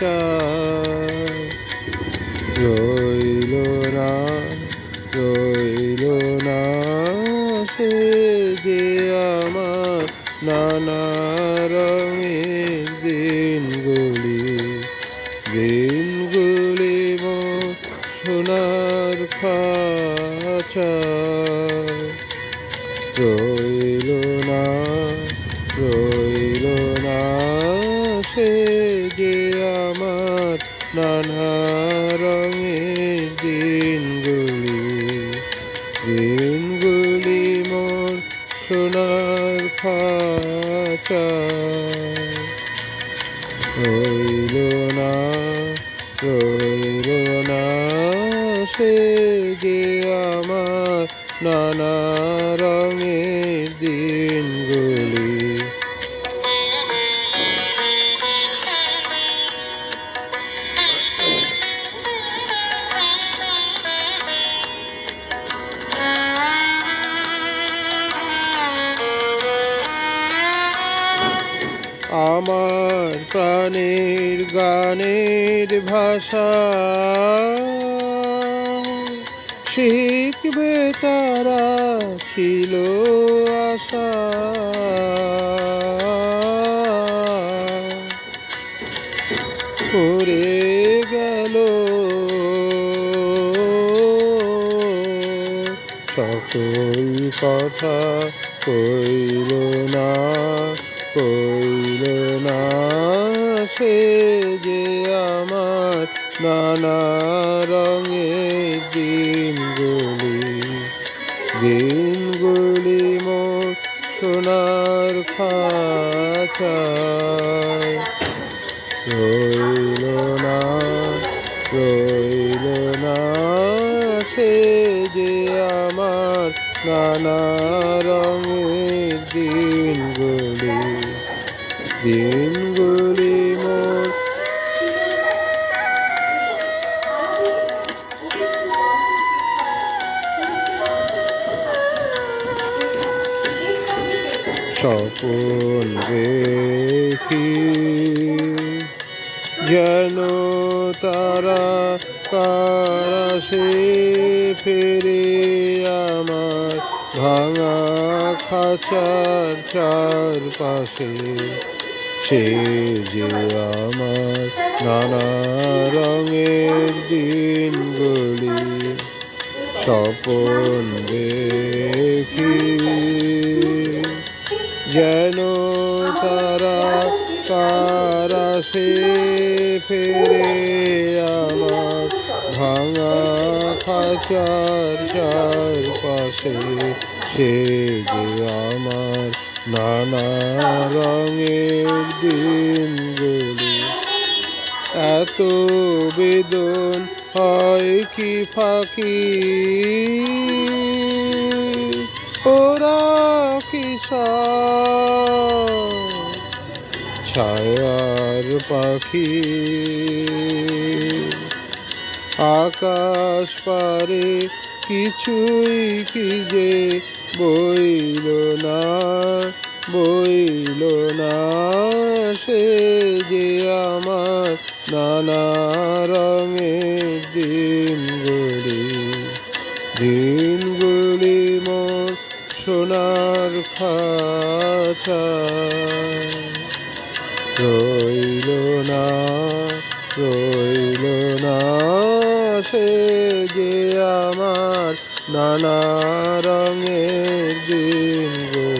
খাঁচা রইল না রইল না, সে যে আমার নানা রঙের দিনগুলি দিনগুলি সোনার খাঁচা। রইল না, রইল নানা রঙের দিনগুলি দিনগুলি মোর সোনার খাঁচা। রইল না রইল না সে যে আমার নানা রঙের আমার প্রাণের গানের ভাষা। শিখবে তারা, ছিল আশা। করে গেল। সকল কথা কইল না, কইল না সে যে আমার নানা রঙের দিনগুলি দিনগুলি মোর সোনার খাঁচায়। রইল না রইল না সে যে আমার নানা রঙের দিনগুলি দিনগুলি মোর। দেখি যেন তারা কারাসে ফেরে আমার ভাঙা খাঁচার চারপাশে। সে যে আমার নানা রঙের দিনগুলি স্বপন দেখি যেন তারা কারাসে ফেরে আমার ভাঙা খাঁচার চারপাশে, সে যে আমার নানা রঙের দিনগুলি এত বেদন হয় কি ফাঁকি? ওরা কি ছায়ার পাখি? আকাশ পারে কিছুই কি যে বইল না বইল না সে যে আমার নানা রঙের দিনগুলি। দিনগুলি মোর সোনার খাঁচা। রইল না রইল না সে আমার নানা রঙের দিনগুলি